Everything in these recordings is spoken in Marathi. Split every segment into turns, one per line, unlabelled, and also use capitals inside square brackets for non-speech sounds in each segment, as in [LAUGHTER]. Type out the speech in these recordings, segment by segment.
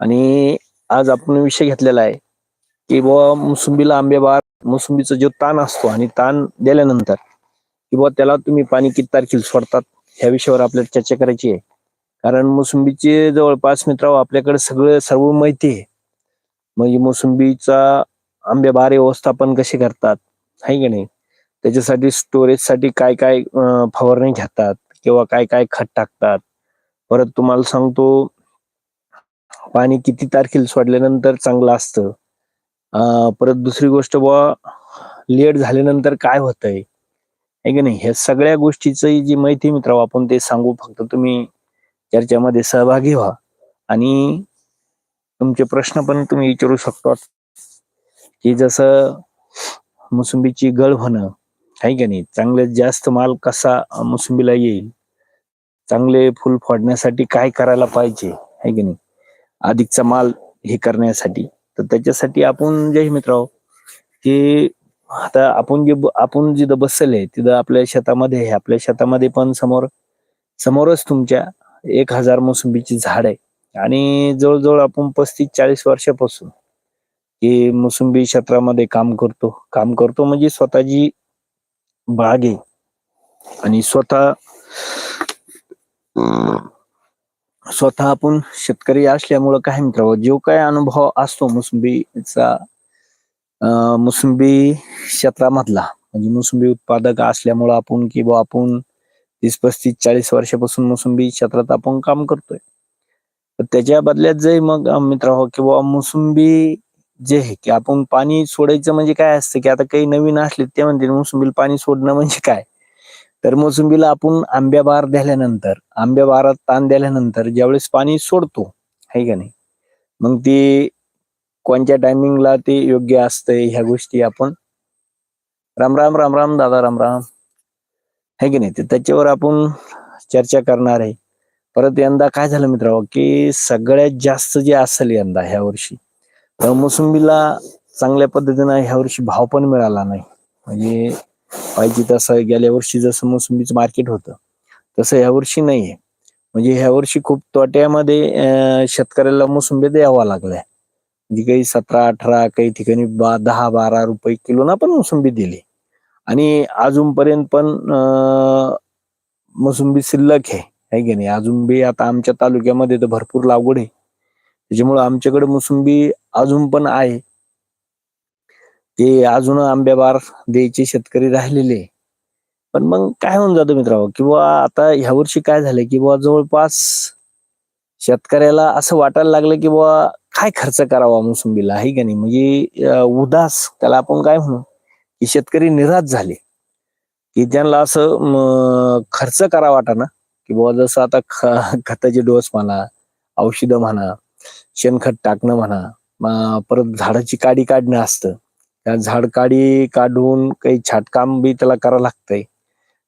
आणि आज आपण विषय घेतलेला आहे की बुवा मोसंबीला आंबेबार मोसंबीचा जो ताण असतो आणि ताण दिल्यानंतर की बुवा त्याला तुम्ही पाणी किती तारखेला सोडतात ह्या विषयावर आपल्याला चर्चा करायची आहे. कारण मोसंबीचे जवळपास मित्रांनो आपल्याकडे सगळं सर्व माहिती आहे. म्हणजे मोसंबीचा आंबेबार व्यवस्थापन कसे करतात आहे की नाही? त्याच्यासाठी स्टोरेजसाठी काय काय फवारणी घेतात किंवा काय काय खत टाकतात? परत तुम्हाला सांगतो पाणी किती तारखेला सोडल्यानंतर चांगलं असतं? परत दुसरी गोष्ट बुवा लेट झाल्यानंतर काय होतंय? आहे की नाही? ह्या सगळ्या गोष्टीची जी माहिती मित्र आपण ते सांगू फक्त तुम्ही चर्चेमध्ये सहभागी व्हा. आणि तुमचे प्रश्न पण तुम्ही विचारू शकता. की जसं मोसंबीची गळ होणं आहे की नाही? चांगले जास्त माल कसा मोसंबीला येईल? चांगले फुल फोडण्यासाठी काय करायला पाहिजे? आहे की नाही? अधिकचा माल हे करण्यासाठी. तर त्याच्यासाठी आपण जे मित्र की आता आपण जे आपण जिथं बसले तिथं आपल्या शेतामध्ये आहे. आपल्या शेतामध्ये पण समोर समोरच तुमच्या एक हजार मोसंबीची झाड आहे. आणि जवळजवळ आपण पस्तीस चाळीस वर्षापासून की मोसंबी क्षेत्रामध्ये काम करतो. काम करतो म्हणजे स्वतःची बाग आहे. आणि स्वतः स्वतः आपण शेतकरी असल्यामुळं काय मित्र जो काय अनुभव असतो मोसंबीचा अं, मोसंबी क्षेत्रामधला म्हणजे मोसंबी उत्पादक असल्यामुळं आपण किंवा आपण तीस पस्तीस चाळीस वर्षापासून मोसंबी क्षेत्रात आपण काम करतोय. त्याच्या बदल्यात जे मग मित्र हो किंवा मोसंबी जे आहे की आपण पाणी सोडायचं म्हणजे काय असतं की आता काही नवीन असले ते म्हणतील मोसंबीला पाणी सोडणं म्हणजे काय? तर मोसंबीला आपण आंब्या बार दिल्यानंतर आंब्या बारात ताण दिल्यानंतर ज्यावेळेस पाणी सोडतो आहे का नाही? मग ती कोणत्या टायमिंगला ते योग्य असतंय ह्या गोष्टी आपण राम राम राम राम दादा राम राम आहे की नाही? ते त्याच्यावर आपण चर्चा करणार आहे. परत यंदा काय झालं मित्रांनो की सगळ्यात जास्त जे असेल यंदा ह्या वर्षी तर मोसंबीला चांगल्या पद्धतीनं ह्या वर्षी भाव पण मिळाला नाही. म्हणजे पाहिजे तसं गेल्या वर्षी जसं मोसंबीचं मार्केट होतं तसं ह्या वर्षी नाहीये. म्हणजे ह्या वर्षी खूप तोट्यामध्ये शेतकऱ्याला मोसंबी द्यावा लागलाय. म्हणजे काही सतरा अठरा काही ठिकाणी बा दहा बारा रुपये किलोना पण मोसंबी दिली. आणि अजूनपर्यंत पण अं, मोसंबी शिल्लक आहे. है की नाही? अजून बी आता आमच्या तालुक्यामध्ये तर भरपूर लागवड आहे. त्याच्यामुळे आमच्याकडे मोसंबी अजून पण आहे. ते अजून आंब्याबार द्यायचे शेतकरी राहिलेले. पण मग काय होऊन जातो मित्रांनो? किंवा आता ह्या वर्षी काय झालं की बुवा जवळपास शेतकऱ्याला असं वाटायला लागलं की बुवा काय खर्च करावा मोसंबीला? आहे का नाही? म्हणजे उदास त्याला आपण काय म्हणू? की शेतकरी निराश झाले. की त्यांना असं खर्च करा वाटा ना. की बुवा जसं आता ख- खताचे डोस म्हणा औषधं म्हणा शेणखत टाकणं म्हणा परत झाडाची काडी काढणं असतं. त्या झाड काडी काढून काही छाटकाम बी त्याला करावं लागतंय.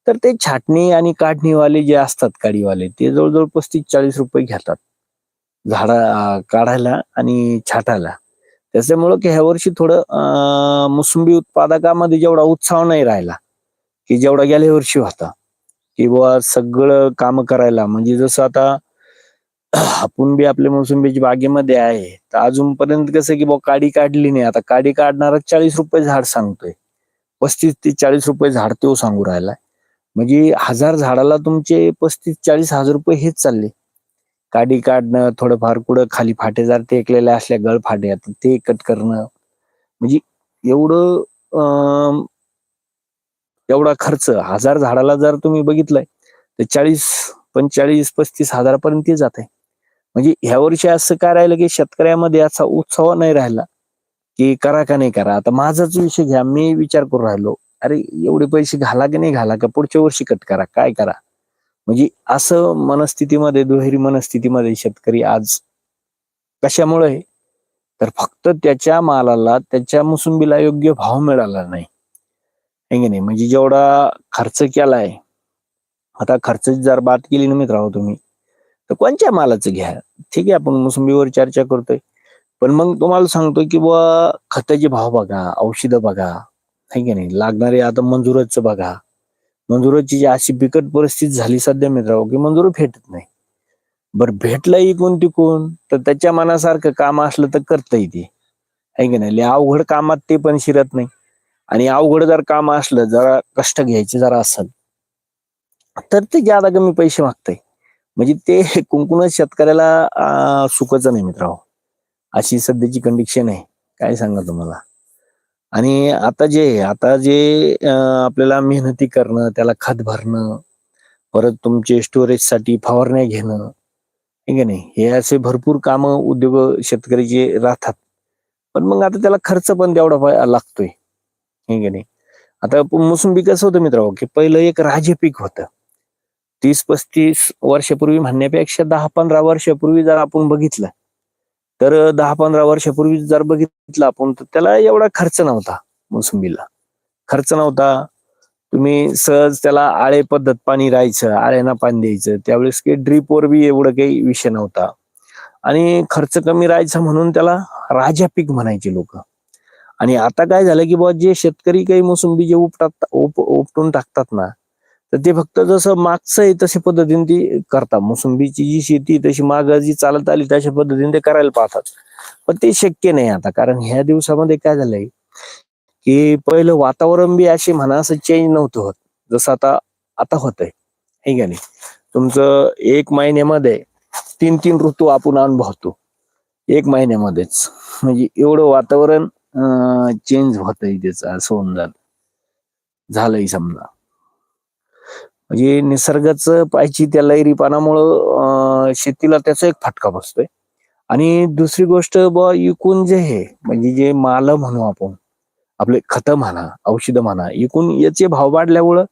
तर ते छाटणी आणि काढणीवाले जे असतात काडीवाले ते जवळजवळ पस्तीस चाळीस रुपये घेतात. झाडा काढायला आणि छाटायला. त्याच्यामुळं की ह्या वर्षी थोडं मोसंबी उत्पादकामध्ये जेवढा उत्साह नाही राहिला की जेवढा गेल्या वर्षी होता की बुवा सगळं काम करायला म्हणजे जसं आता आपण बी आपल्या मोसंबीच्या बागेमध्ये आहे. तर अजूनपर्यंत कसं की बुवा काडी काढली नाही. आता काडी काढणारा चाळीस रुपये झाड सांगतोय. पस्तीस ते चाळीस रुपये झाड तो सांगू राहिलाय म्हणजे हजार झाडाला तुमचे पस्तीस चाळीस हजार रुपये हेच चालले. काडी काढणं थोडंफार कुठं खाली फाटे जर टेकलेल्या असल्या गळ फाटे तर ते कट करणं. म्हणजे एवढं एवढा खर्च हजार झाडाला जर तुम्ही बघितलंय तर चाळीस पंचेचाळीस पस्तीस हजारापर्यंत जात आहे म्हणजे ह्या वर्षी असं काय राहिलं की शेतकऱ्यामध्ये असा उत्साह नाही राहिला की करा का नाही करा. आता माझाच विषय घ्या मी विचार करून राहिलो. अरे एवढे पैसे घाला की नाही घाला का पुढच्या वर्षी कट करा काय करा? म्हणजे असं मनस्थितीमध्ये दुहेरी मनस्थितीमध्ये शेतकरी आज कशामुळे? तर फक्त त्याच्या मालाला त्याच्या मोसंबीला योग्य भाव मिळाला नाही. है की नाही? म्हणजे जेवढा खर्च केलाय आता खर्च जर बात केली ना मित्रांनो तुम्ही तर कोणत्या मालाचं घ्या? ठीक आहे आपण मोसंबीवर चर्चा करतोय. पण मग तुम्हाला सांगतोय की बुवा खताचे भाव बघा औषधं बघा है की नाही? लागणारे आता मंजुराचं बघा. मंजुराची जी अशी बिकट परिस्थिती झाली सध्या मित्रांनो की मंजूर भेटत नाही. बर भेटलं कोण टिकून तर त्याच्या मनासारखं काम असलं तर करता ते. आहे की नाही? लय अवघड कामात ते पण शिरत नाही. आणि अवघड जर काम असलं जरा कष्ट घ्यायचे जरा असेल तर ते ज्यादा कमी पैसे मागतंय. म्हणजे ते [LAUGHS] कुंकुनच शेतकऱ्याला अं, सुखाचं नाही मित्रांनो हो. अशी सध्याची कंडिशन आहे. काय सांगा तुम्हाला? आणि आता जे आता जे आपल्याला मेहनती करणं त्याला खत भरणं परत तुमचे स्टोरेजसाठी फवारण्या घेणं आहे की नाही? हे असे भरपूर काम उद्योग शेतकऱ्याचे राहतात. पण मग आता त्याला खर्च पण तेवढा लागतोय. आहे की नाही? आता मोसंबी कसं होतं मित्रांनो हो, की पहिलं एक राजे पीक होतं. तीस पस्तीस वर्षापूर्वी म्हणण्यापेक्षा दहा पंधरा वर्षापूर्वी जर आपण बघितलं तर दहा पंधरा वर्षापूर्वी जर बघितलं आपण तर त्याला एवढा खर्च नव्हता मोसंबीला. खर्च नव्हता. तुम्ही सहज त्याला आळे पद्धत पाणी राहायचं आळ्यांना पाणी द्यायचं. त्यावेळेस काही ड्रीपवर बी एवढं काही विषय नव्हता. आणि खर्च कमी राहायचा म्हणून त्याला राजा पीक म्हणायचे लोक. आणि आता काय झालं की बुवा जे शेतकरी काही मोसंबी जे उपटात उप उपटून टाकतात ना तर ते फक्त जसं मागचं आहे तशा पद्धतीने ती करतात. मोसंबीची जी शेती तशी माग जी चालत आली तशा पद्धतीने ते करायला पाहतात. पण ते शक्य नाही आता कारण ह्या दिवसामध्ये काय झालंय की पहिलं वातावरण बी असे म्हणा असं चेंज नव्हतं होत. जसं आता आता होतंय. हे का नाही? तुमचं एक महिन्यामध्ये तीन तीन ऋतू आपण अनुभवतो. एक महिन्यामध्येच. म्हणजे एवढं वातावरण चेंज होतंय त्याचं असं होऊन झालं झालंय समजा. म्हणजे निसर्गाचं पाहिजे त्या लहरी पानामुळं शेतीला त्याचा एक फटका बसतोय. आणि दुसरी गोष्ट ब इकून जे हे म्हणजे जे माल म्हणू आपण आपले खतं म्हणा औषधं म्हणा एकूण याचे भाव वाढल्यामुळं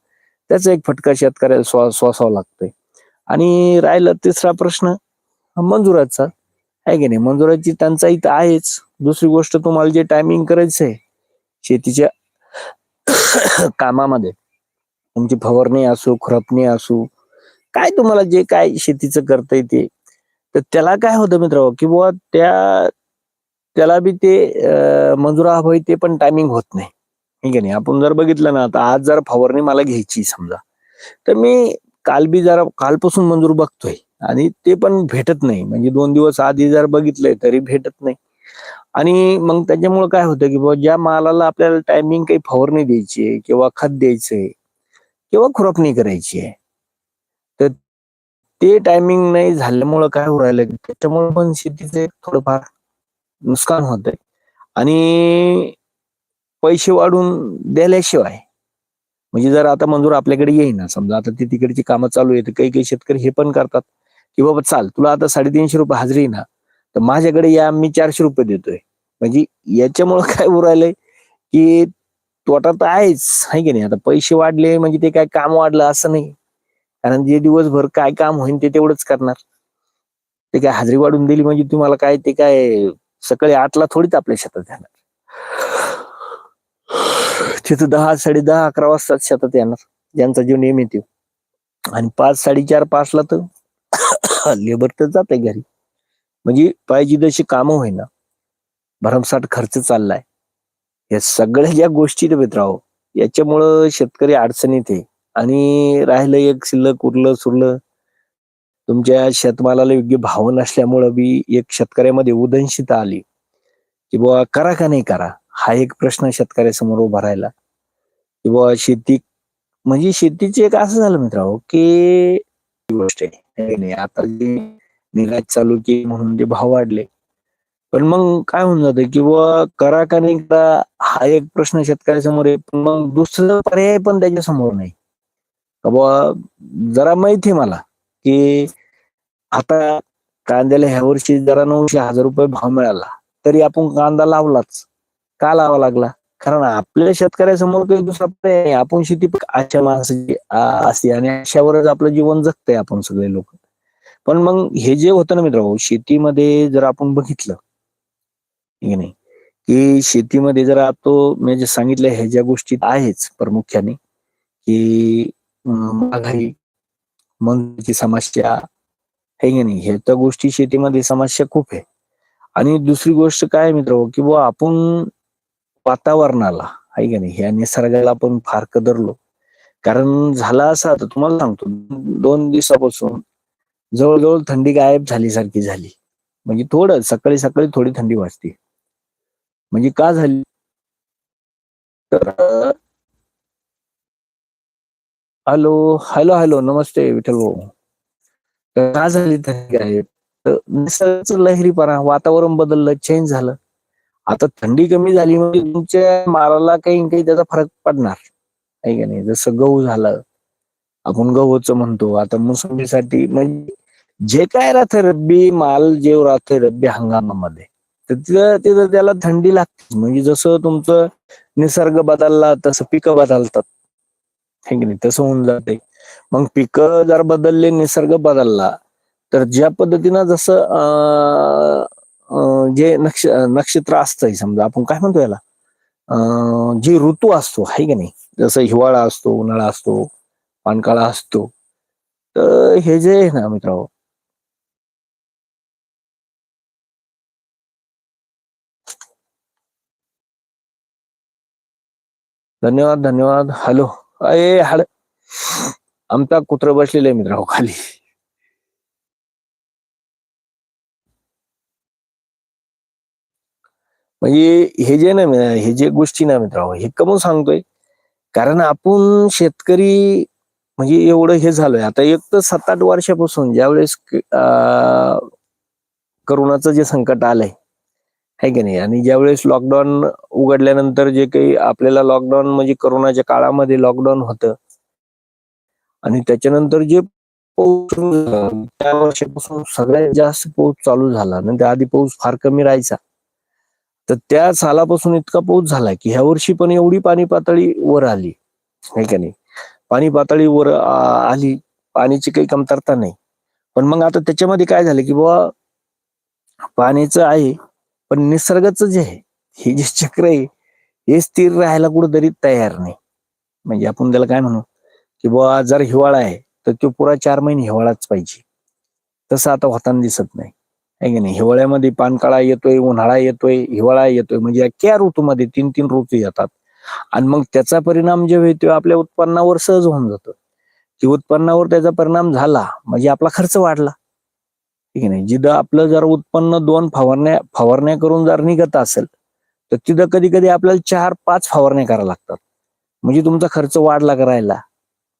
त्याचा एक फटका शेतकऱ्याला स्वा सोसावा लागतोय. आणि राहिला तिसरा प्रश्न मंजुराचा. आहे की नाही? मंजुराची टंचाई तर आहेच. दुसरी गोष्ट तुम्हाला जे टायमिंग करायचं आहे शेतीच्या [COUGHS] कामामध्ये तुमची फवारणी असो खुरपणी असो काय तुम्हाला जे काय शेतीचं करता येते तर त्याला काय होतं मित्र की बुवा त्या त्याला बी ते मजुरा हवं ते पण टायमिंग होत नाही. ठीक आहे नाही? आपण जर बघितलं ना आता आज जर फवारणी मला घ्यायची समजा तर मी काल बी जरा कालपासून मंजूर बघतोय आणि ते पण भेटत नाही. म्हणजे दोन दिवस आधी जर बघितलंय तरी भेटत नाही. आणि मग त्याच्यामुळे काय होतं की बाबा ज्या मालाला आपल्याला टायमिंग काही फवारणी द्यायची आहे किंवा खत द्यायचंय किंवा खुरपणी करायची आहे. तर ते टायमिंग नाही झाल्यामुळं काय होऊ राहिलं? त्याच्यामुळे पण शेतीचे थोडंफार नुकसान होत आहे आणि पैसे वाढून द्यायलाशिवाय म्हणजे जर आता मंजूर आपल्याकडे येईना समजा आता ते तिकडची कामं चालू आहेत काही काही शेतकरी हे पण करतात की बाबा चाल तुला आता साडेतीनशे रुपये हजरी ना तर माझ्याकडे या मी चारशे रुपये देतोय. म्हणजे याच्यामुळं [LAUGHS] काय होऊ की तोटा तर आहेच आहे की नाही? आता पैसे वाढले म्हणजे ते काय काम वाढलं असं नाही. कारण जे दिवसभर काय काम होईल ते तेवढंच करणार. ते काय हाजरी वाढून दिली म्हणजे तुम्हाला काय ते काय सकाळी आठला थोडीच आपल्या शेतात येणार. तिथं दहा साडे दहा अकरा वाजता शेतात येणार. ज्यांचा जीव नेहमी येऊ आणि पाच साडेचार पाचला तर [COUGHS] लेबर तर जाते घरी. म्हणजे पाहिजे तशी कामं होईना. भरमसाठ खर्च चाललाय. या सगळ्या ज्या गोष्टी मित्रांनो याच्यामुळं शेतकरी अडचणीत आहे. आणि राहिलं एक शिल्लक उरलं सुरलं तुमच्या शेतमालाला योग्य भाव नसल्यामुळं बी एक शेतकऱ्यामध्ये उदंशिता आली. की बुवा करा का नाही करा? हा एक प्रश्न शेतकऱ्यासमोर उभा राहिला. की बुवा शेती म्हणजे शेतीचे एक असं झालं मित्रांनो की गोष्ट आहे. नाही आता जे निर्यात चालू की म्हणून ते भाव वाढले. पण मग काय होऊन जातं की बुवा करा का नाही करा हा एक प्रश्न शेतकऱ्यासमोर आहे पण मग दुसरं पर्याय पण त्याच्यासमोर नाही बाबा जरा माहिती आहे मला की आता कांद्याला ह्या वर्षी जरा नऊशे हजार रुपये भाव मिळाला तरी आपण कांदा लावलाच. का लावा लागला? कारण आपल्या शेतकऱ्यासमोर काही दुसरा पर्याय नाही. आपण शेती अशा माणसाची असते आणि अशावरच आपलं जीवन जगतंय आपण सगळे लोक. पण मग हे जे होतं ना मित्र शेतीमध्ये जर आपण बघितलं ठीक नाही? की शेतीमध्ये जरा तो मी जे सांगितलं ह्या ज्या गोष्टी आहेच प्रामुख्याने की महागाई मंदीची समस्या आहे की नाही हे तर गोष्टी शेतीमध्ये समस्या खूप आहे. आणि दुसरी गोष्ट काय मित्र हो, की बुवा आपण वातावरणाला आहे की नाही ह्या निसर्गाला आपण फार कदरलो. कारण झाला असं आता तुम्हाला सांगतो दोन दिवसापासून जवळजवळ थंडी गायब झाली सारखी झाली. म्हणजे थोडं सकाळी सकाळी थोडी थंडी वाजते. म्हणजे का झाली? तर हॅलो हॅलो हॅलो नमस्ते विठ्ठल भाऊ. तर का झाली थंडी आहे? तर निसर्गाचं लहरीपणा वातावरण बदललं चेंज झालं. आता थंडी कमी झाली म्हणजे तुमच्या माराला काही काही त्याचा फरक पडणार. आहे का नाही? जसं गहू झालं आपण गहूच म्हणतो. आता मोसंबीसाठी म्हणजे जे काय राहतं रब्बी माल जे राहते रब्बी हंगामामध्ये. तर तिथं तिथं त्याला थंडी लागते. म्हणजे जसं तुमचं निसर्ग बदलला तसं पिकं बदलतात. हे की नाही? तसं होऊन जाते. मग पिकं जर बदलले निसर्ग बदलला तर ज्या पद्धतीनं जसं जे नक्ष नक्षत्र असतंय समजा आपण काय म्हणतो याला? जे ऋतू असतो आहे की नाही? जसं हिवाळा असतो उन्हाळा असतो पानकाळा असतो. तर हे जे आहे ना मित्रांनो धन्यवाद धन्यवाद. हॅलो. अरे हाड. आमचा कुत्र बसलेले आहे मित्रांनो हो, खाली. म्हणजे हे जे ना हे जे गोष्टी ना मित्रांनो हो, हे कमून सांगतोय. कारण आपण शेतकरी म्हणजे एवढं हे झालंय. आता एक तर सात आठ वर्षापासून ज्यावेळेस करोनाचं जे संकट आलंय आहे की नाही? आणि ज्यावेळेस लॉकडाऊन उघडल्यानंतर जे काही आपल्याला लॉकडाऊन म्हणजे करोनाच्या काळामध्ये लॉकडाऊन होतं आणि त्याच्यानंतर जे पाऊस त्या वर्षापासून सगळ्यात जास्त पाऊस चालू झाला आणि आधी पाऊस फार कमी राहायचा. तर त्या सालापासून इतका पाऊस झाला की ह्या वर्षी पण एवढी पाणी पातळी वर आली आहे का नाही? पाणी पातळी वर आली पाण्याची काही कमतरता नाही. पण मग आता त्याच्यामध्ये काय झालं की बाबा पाण्याचं आहे पण निसर्गाचं जे आहे हे जे चक्र आहे हे स्थिर राहायला कुठंतरी तयार नाही. म्हणजे आपण त्याला काय म्हणू की बुवा जर हिवाळा आहे तर तो पुरा चार महिने हिवाळाच पाहिजे. तसं आता होताना दिसत नाही. आहे की नाही? हिवाळ्यामध्ये पानकाळा येतोय उन्हाळा येतोय हिवाळा येतोय. म्हणजे अख्ख्या ऋतूमध्ये तीन तीन ऋतू येतात. आणि मग त्याचा परिणाम जे होतो आपल्या उत्पन्नावर सहज होऊन जातो. की उत्पन्नावर त्याचा परिणाम झाला म्हणजे आपला खर्च वाढला. ठीक आहे नाही जिथं आपलं जर उत्पन्न दोन फवारण्या फवारण्या करून जर निघत असेल तर तिथं कधी कधी आपल्याला चार पाच फवारण्या कराव्या लागतात. म्हणजे तुमचा खर्च वाढला करायला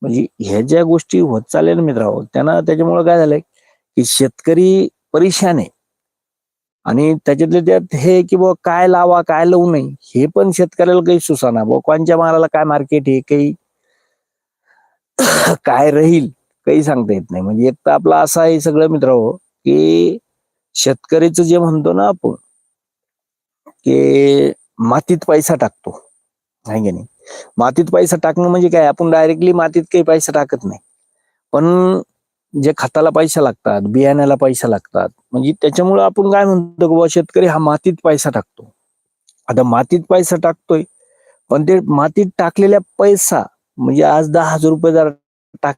म्हणजे ह्या ज्या गोष्टी होत चालल्या मित्रांनो त्यांना त्याच्यामुळे काय झालंय की शेतकरी परेशान आहे. आणि त्याच्यातले त्यात हे की बाबा काय लावा काय लावू नये हे पण शेतकऱ्याला काही सुसाना. बाबा कोणच्या मालाला काय मार्केट आहे काही [COUGHS] काय राहील काही सांगता येत नाही. म्हणजे एक तर आपला असा आहे सगळं मित्र की शेतकरीचं जे म्हणतो ना आपण की मातीत पैसा टाकतो. नाही की नाही? मातीत पैसा टाकणं म्हणजे काय? आपण डायरेक्टली मातीत काही पैसा टाकत नाही. पण जे खताला पैसा लागतात बियाण्याला पैसा लागतात म्हणजे त्याच्यामुळे आपण काय म्हणतो बाबा शेतकरी हा मातीत पैसा टाकतो. आता मातीत पैसा टाकतोय पण ते मातीत टाकलेल्या पैसा म्हणजे आज दहा हजार रुपये जर टाक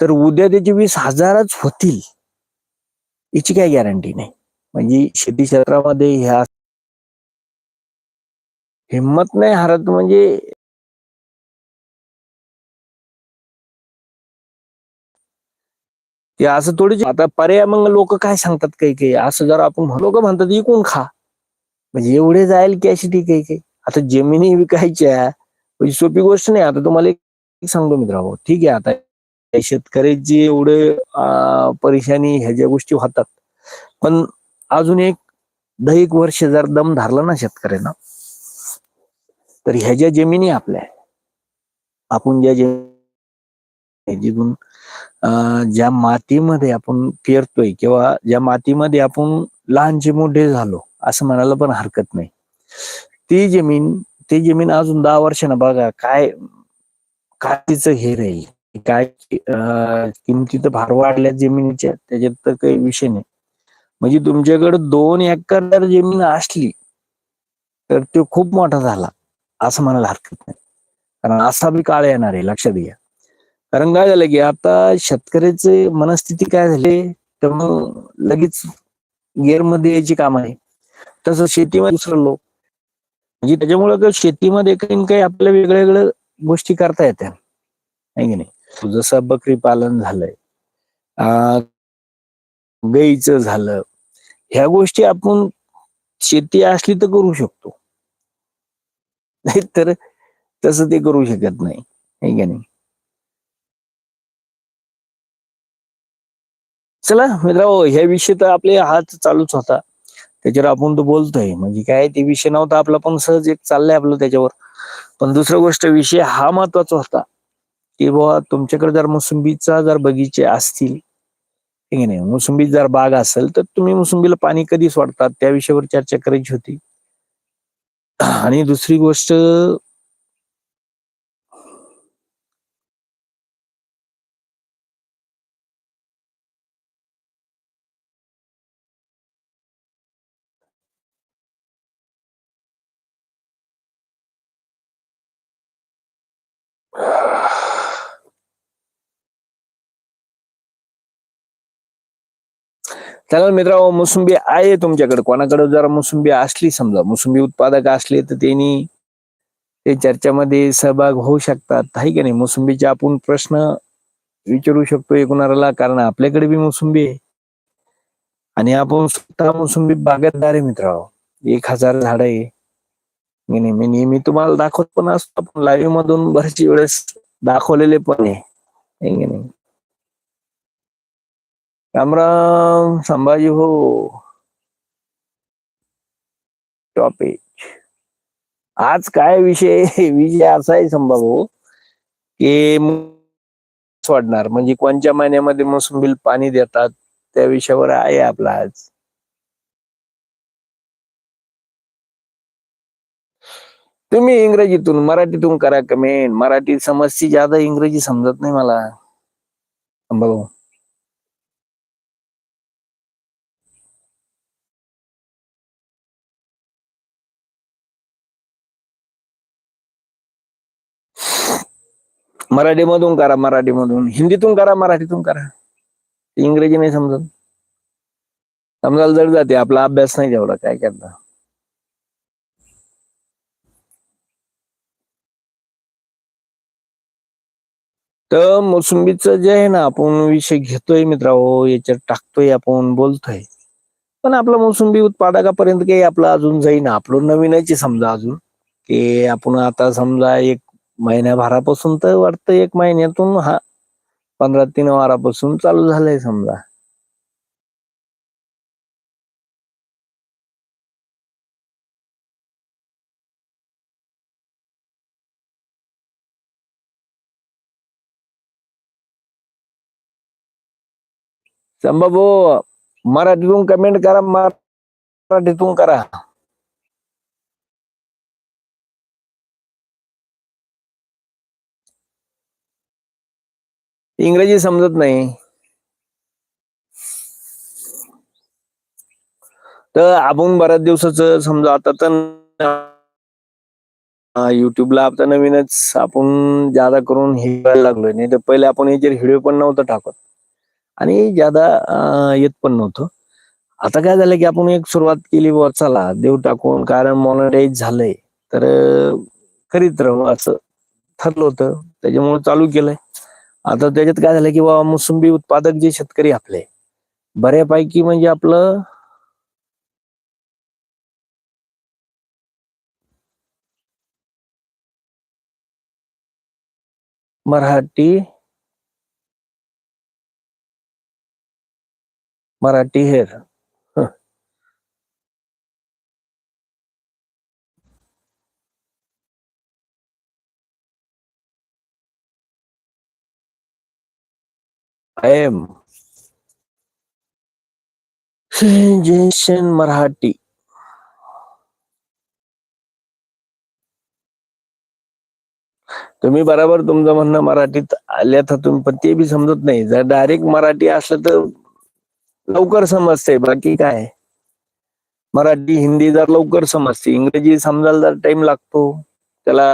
तर उद्या त्याचे वीस हजारच होतील. याची काय गॅरंटी नाही. म्हणजे शेती क्षेत्रामध्ये ह्या हिंमत नाही हरत म्हणजे ते असं थोडीच आता पर्याय मग लोक काय सांगतात काही काही? असं जर आपण लोक म्हणतात इकून खा. म्हणजे एवढे जाईल की अशी ठीक आहे काही? आता जमिनी विकायच्या म्हणजे सोपी गोष्ट नाही. आता तुम्हाला एक सांगतो मित्र ठीक आहे आता शेतकऱ्याची एवढे परेशानी ह्या ज्या गोष्टी होतात. पण अजून एक दहा एक वर्ष जर दम धरला ना शेतकऱ्यांना तर ह्या ज्या जमिनी आपल्या आपण ज्या जिथून ज्या मातीमध्ये आपण पेरतोय किंवा ज्या मातीमध्ये आपण लहानचे मोठे झालो असं म्हणायला पण हरकत नाही. ती जमीन ती जमीन अजून दहा वर्षानं बघा काय काय हे राहील. काय किमती तर फार वाढल्या जमिनीच्या त्याच्यात तर काही विषय नाही. म्हणजे तुमच्याकडे दोन एकर जर जमीन असली तर तो खूप मोठा झाला असं म्हणायला हरकत नाही. कारण असा बी काळ येणार आहे लक्षात घ्या. कारण काय झालं की आता शेतकऱ्याचे मनस्थिती काय झाली तर मग लगेच गेअरमध्ये यायची काम आहे. तसं शेतीमध्ये दुसरं लोक. म्हणजे त्याच्यामुळे शेतीमध्ये काही काही आपल्या वेगळ्या वेगळ्या गोष्टी करता येत्या. नाही की नाही? जसं बकरी पालन झालंय अं, गाईचं झालं ह्या गोष्टी आपण शेती असली तर करू शकतो. नाही तर तसं ते करू शकत नाही का नाही? चला मित्रांनो ह्या विषय तर आपले हात चालूच होता. त्याच्यावर आपण तो बोलतोय म्हणजे काय ते विषय नव्हता आपला पण सहज एक चाललंय आपलं त्याच्यावर. पण दुसरा गोष्ट विषय हा महत्त्वाचा होता. की बाबा तुमच्याकडे जर मोसंबीचा जर बगीचे असतील ठीक आहे नाही मोसंबी जर बाग असेल तर तुम्ही मोसंबीला पाणी कधी सोडतात त्या विषयावर चर्चा करायची होती. आणि दुसरी गोष्ट चला मित्रांनो मोसंबी आहे तुमच्याकडे. कोणाकडे जर मोसंबी असली समजा मोसंबी उत्पादक असले तर त्यांनी ते चर्चेमध्ये सहभाग होऊ शकतात. आहे की नाही? मोसंबीचे आपण प्रश्न विचारू शकतो एकूणाला कारण आपल्याकडे बी मोसंबी आहे. आणि आपण स्वतः मोसंबी बागायतदार आहे मित्र एक हजार झाड आहे. मी नेहमी नेहमी तुम्हाला दाखवत पण असतो आपण लाईव्ह मधून बरेच वेळेस दाखवलेले पण आहे की नाही? राम राम संभाजी हो. टॉपिक आज काय विषय [LAUGHS] विषय असा आहे संभाऊ हो, की वाढणार. म्हणजे कोणत्या महिन्यामध्ये मोसंबील पाणी देतात? त्या विषयावर आहे आपला आज. तुम्ही इंग्रजीतून मराठीतून करा कमेंट मराठी समजची ज्यादा इंग्रजी समजत नाही मला. भाऊ मराठीमधून करा मराठीमधून. हिंदीतून करा मराठीतून करा. इंग्रजी नाही समजत. समजायला जड जाते आपला अभ्यास नाही तेवढा काय करता. तर मोसंबीचं जे आहे ना आपण विषय घेतोय मित्रांनो याच्यात टाकतोय आपण बोलतोय. पण आपला मोसंबी उत्पादकापर्यंत काही आपलं अजून जाईना. आपलं नवीनच आहे समजा अजून. की आपण आता समजा एक महिन्याभरापासून तर वाटतं एक महिन्यातून हा पंधरा तीन वारापासून चालू झालंय समजा. संभाभाऊ मराठीतून कमेंट करा मराठीतून करा. इंग्रजी समजत नाही. तर आपण बऱ्याच दिवसाच समजा आता तर युट्यूबला आता नवीनच आपण जादा करून हे लागलोय. नाही तर पहिले आपण याच्यावर व्हिडिओ पण नव्हतं टाकत. आणि ज्यादा येत पण नव्हतं. आता काय झालं की आपण एक सुरुवात केली वर चला देव टाकून. कारण मॉनिटाईज झालंय. तर करीत राहू असं ठरलं होतं. त्याच्यामुळे चालू केलंय. आता त्याच्यात काय झालं की बाबा मोसंबी उत्पादक जे शेतकरी आपले बऱ्यापैकी म्हणजे आपलं मराठी मराठी हेर. एम जयशन मराठी तुम्ही बरोबर तुमचं म्हणणं मराठीत आल्या तर तुम्ही पण ते बी समजत नाही. जर डायरेक्ट मराठी असलं तर लवकर समजते बाकी काय? मराठी हिंदी जर लवकर समजते. इंग्रजी समजायला जर टाइम लागतो त्याला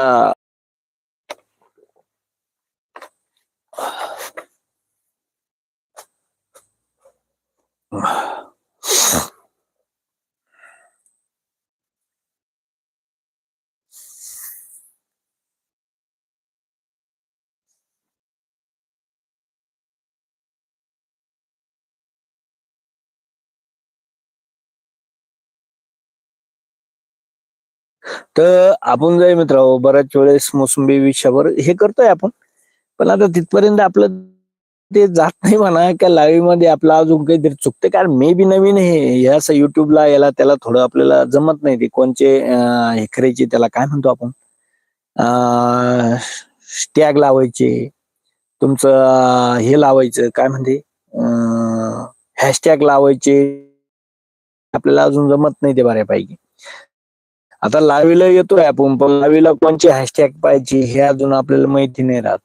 तर आपण जाई मित्र बऱ्याच वेळेस मोसंबी विषयावर हे करतोय आपण. पण आता तिथपर्यंत आपलं ते जात नाही म्हणा का लाईव्हमध्ये आपलं अजून काहीतरी चुकते कारण मे बी नवीन हे या असं युट्यूबला याला त्याला थोडं आपल्याला जमत नाही ते कोणचे हे करायचे त्याला काय म्हणतो आपण? स्टॅग लावायचे तुमचं हे लावायचं काय म्हणते? हॅशटॅग लावायचे. आपल्याला अजून जमत नाही ते बऱ्यापैकी. आता लावीला येतोय आपण पण लावीला कोणचे हॅशटॅग पाहिजे हे अजून आपल्याला माहिती नाही राहत.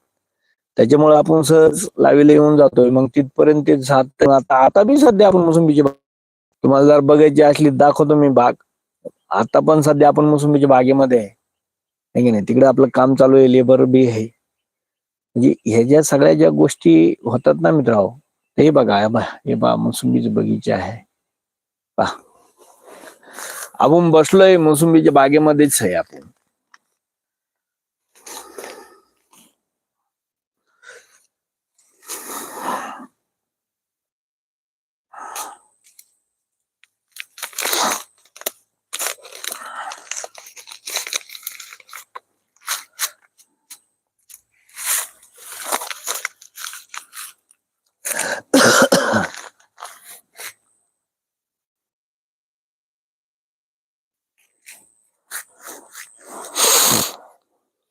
त्याच्यामुळे आपण सहज लावीला येऊन जातोय. मग तिथपर्यंत ते जात आता आता बी सध्या आपण मोसंबीची बाग तुम्हाला जर बघायची असली दाखवतो मी बाग. आता पण सध्या आपण मोसंबीच्या बागेमध्ये आहे. की नाही? तिकडे आपलं काम चालू आहे लेबर बी आहे. म्हणजे ह्या ज्या सगळ्या ज्या गोष्टी होतात ना मित्रांनो हो, ते बघा हे बा हे बा मोसंबीचे बगीचे आहे. पा आपण बसलोय मोसंबीच्या बागेमध्येच आहे आपण.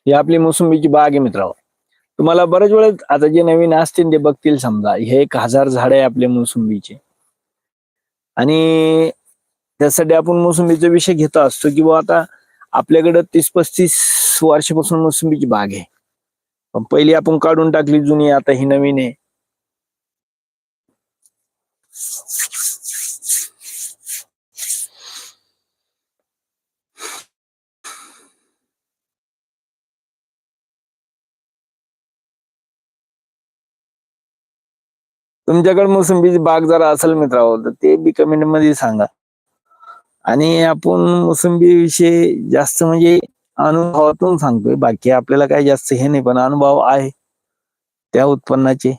ही आपली मोसंबीची बाग आहे मित्रांनो. तुम्हाला बरेच वेळेस आता जे नवीन असतील ते बघतील समजा. हे एक हजार झाड आहे आपले मोसंबीचे. आणि त्यासाठी आपण मोसंबीचा विषय घेत असतो की बुवा आता आपल्याकडे तीस पस्तीस वर्षापासून मोसंबीची बाग आहे. पण पहिली आपण काढून टाकली जुनी आता ही नवीन आहे. तुमच्याकडे मोसंबीची बाग जर असेल मित्रांनो तर ते बी कमेंटमध्ये सांगा. आणि आपण मोसंबी विषयी जास्त म्हणजे अनुभवातून सांगतोय. बाकी आपल्याला काही जास्त हे नाही पण अनुभव आहे त्या उत्पन्नाचे.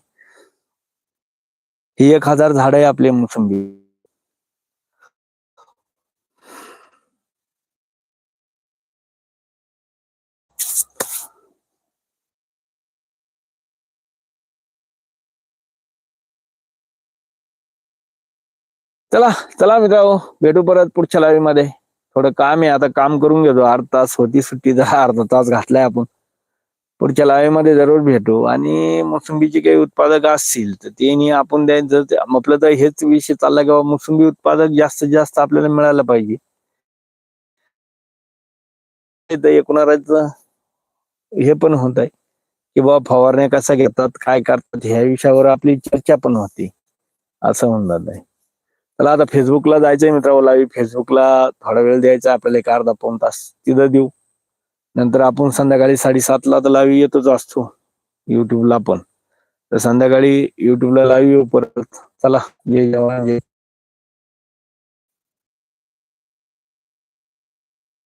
ही एक हजार झाड आहे आपले मोसंबी. चला चला मित्रांनो भेटू परत पुढच्या लाईव्हमध्ये. थोडं काम आहे आता काम करून घेतो. अर्धा तास होती सुट्टी अर्धा तास घातलाय आपण. पुढच्या लाईव्हमध्ये जरूर भेटू. आणि मोसंबीचे काही उत्पादक असतील तर ते आपण द्यायचं जर आपलं तर हेच विषय चालला की बाबा मोसंबी उत्पादक जास्तीत जास्त आपल्याला मिळालं पाहिजे. तर एकूणाच हे पण होत आहे. की बाबा फवारण्या कसा घेतात काय करतात ह्या विषयावर आपली चर्चा पण होती. असं होऊन जात आता फेसबुकला जायचंय मित्रांनो लाईव्ह फेसबुकला थोडा वेळ द्यायचा आपल्याला एक अर्धा पाऊन तास तिथं देऊ. नंतर आपण संध्याकाळी साडेसातला तर लाईव्ह येतच असतो युट्यूबला पण. तर संध्याकाळी युट्यूबला लाईव्ह येऊ परत. चला जय जवान जय